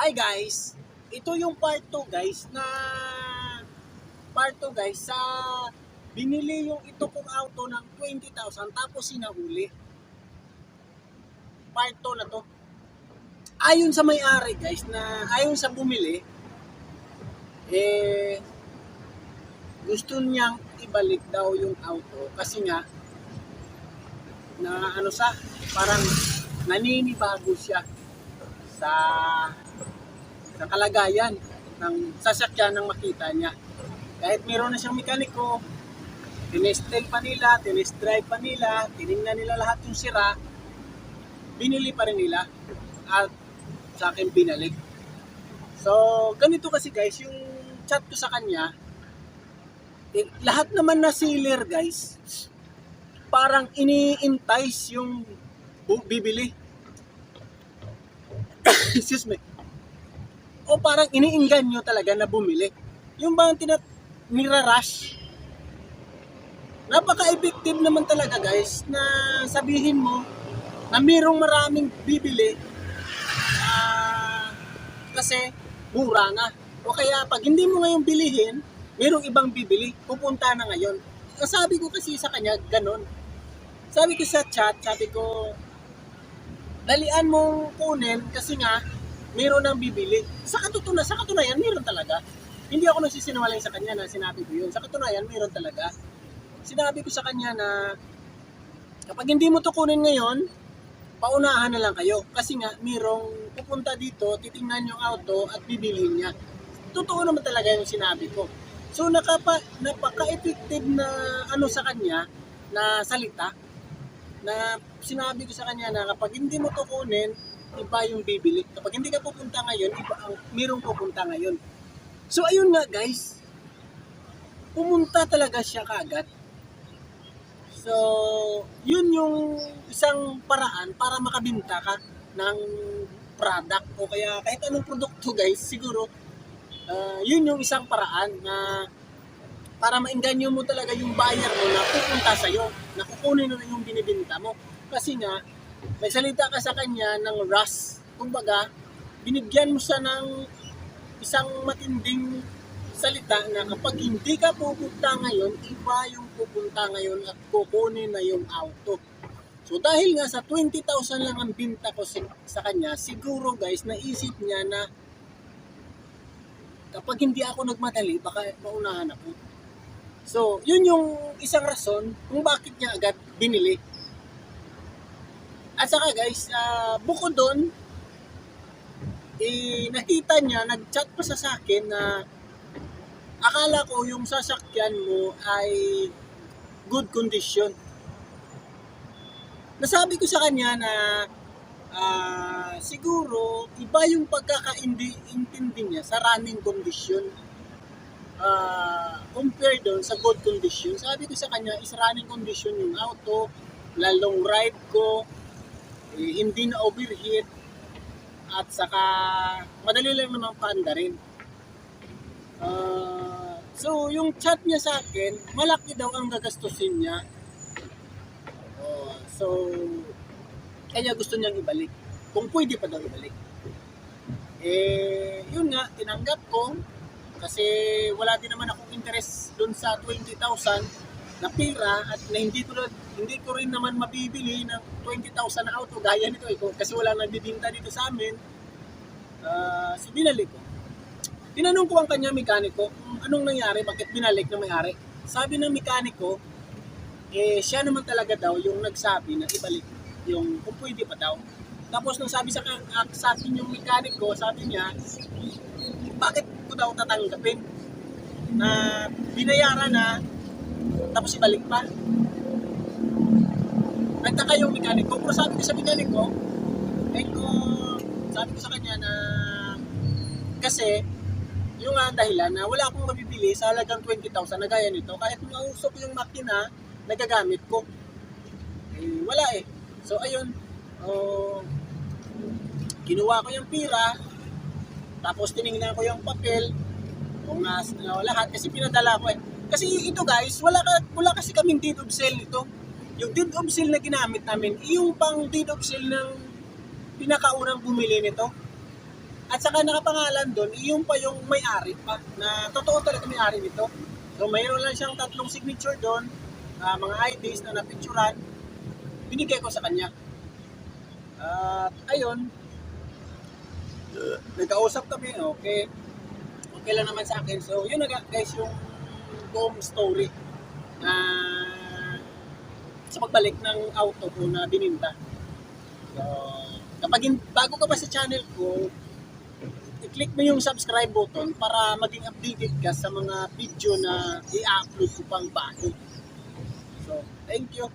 Hi guys! Ito yung part 2 guys na part 2 guys sa binili yung ito kong auto ng 20,000 tapos sinahuli. Part 2 na to. Ayon sa may-ari guys na ayon sa bumili eh gusto niyang ibalik daw yung auto kasi nga na ano sa parang naninibago siya sa sa kalagayan ng sasakyan ng makita niya. Kahit meron na siyang mekaniko, tinestel pa nila, tinest drive pa nila, tinignan nila lahat yung sira, binili pa rin nila at sa akin binalik. So, ganito kasi guys, yung chat ko sa kanya, eh, lahat naman na sealer guys, parang ini-entice yung bibili. Excuse me. O parang iniinggan nyo talaga na bumili. Yung bang tinat nirarush. Napaka-effective naman talaga guys na sabihin mo na mayroong maraming bibili ah, kasi mura na. O kaya pag hindi mo ngayon bilihin, mayroong ibang bibili, pupunta na ngayon. Sabi ko kasi sa kanya, ganun. Sabi ko sa chat, sabi ko, dalian mong kunin kasi nga, mayroon nang bibili. Sa katutunan, sa katunayan, mayroon talaga. Hindi ako nagsisinungaling sa kanya na sinabi ko yun. Sa katunayan, mayroon talaga. Sinabi ko sa kanya na kapag hindi mo to kunin ngayon, paunahan na lang kayo. Kasi nga, mayroong pupunta dito, titingnan yung auto at bibilhin niya. Totoo naman talaga yung sinabi ko. So, nakapa, napaka-effective na ano sa kanya, na salita, na sinabi ko sa kanya na kapag hindi mo to kunin, iba yung bibili. Kapag hindi ka pupunta ngayon, iba ang mayroong pupunta ngayon. So ayun nga guys, pumunta talaga siya kagad. So, yun yung isang paraan para makabinta ka ng product o kaya kahit anong produkto guys, siguro ah, yun yung isang paraan na para maingganyo mo talaga yung buyer mo na pupunta sa'yo, na kukunin na yung binibinta mo. Kasi nga, may salita ka sa kanya ng rush. Kumbaga, binigyan mo siya ng isang matinding salita na kapag hindi ka pupunta ngayon, iba yung pupunta ngayon at kukunin na yung auto. So dahil nga sa 20,000 lang ang binta ko sa kanya, siguro guys, naisip niya na kapag hindi ako nagmadali, baka maunahan ako. So, yun yung isang rason kung bakit niya agad binili. At saka guys, ah, bukod doon, eh, nakita niya, nag-chat pa sa akin na akala ko yung sasakyan mo ay good condition. Nasabi ko sa kanya na ah, siguro iba yung pagkakaintindi niya sa running condition ah, compare doon sa good condition. Sabi ko sa kanya is running condition yung auto, lalong ride ko, eh, hindi na overheat, at saka madali lang naman paanda rin. Ah, so, yung chat niya sa akin, malaki daw ang gagastusin niya. Oh, so, kaya gusto niyang ibalik. Kung pwede pa daw ibalik. Eh, yun nga, tinanggap ko. Kasi wala din naman akong interest dun sa 20,000 na pera at na hindi ko, hindi ko rin naman mabibili ng 20,000 na auto gaya nito eh, kasi wala nagbibinta dito sa amin. Ah, so binalik ko. Tinanong ko ang kanya mekaniko, kung anong nangyari, bakit binalik ng may-ari. Sabi ng mekaniko, eh siya naman talaga daw yung nagsabi na ibalik yung kung pwede pa daw. Tapos nung sabi sa, ah, sa akin yung mekaniko, sabi niya, bakit ko daw tatanggapin na binayaran na tapos ibalik pa. Nagtaka yung mekaniko, pero sabi ko sa mekaniko, eh ko, sabi ko sa kanya na kasi yung nga dahilan na wala akong mabibili sa halagang 20,000 na gaya nito, kahit mausok yung makina, nagagamit ko. Eh, wala eh. So ayun, oh, kinuha ko yung pira, tapos tiningnan ko yung papel, kung nas, uh, lahat, kasi pinadala ko eh. Kasi ito guys, wala, ka, wala kasi kaming deed of sale ito. Yung deed of sale na ginamit namin, yung pang deed of sale ng pinakaunang bumili nito. At saka nakapangalan doon, yung pa yung may-ari pa, na totoo talaga may-ari nito. So mayroon lang siyang tatlong signature doon, ah, mga IDs na napicturan, binigay ko sa kanya. At ayun, nagkausap kami, okay. Okay lang naman sa akin. So yun na guys, yung buong story na sa pagbalik ng auto ko na bininta. So, kapag hin- bago ka pa sa channel ko, i-click mo yung subscribe button para maging updated ka sa mga video na i-upload ko pang bago. So, thank you.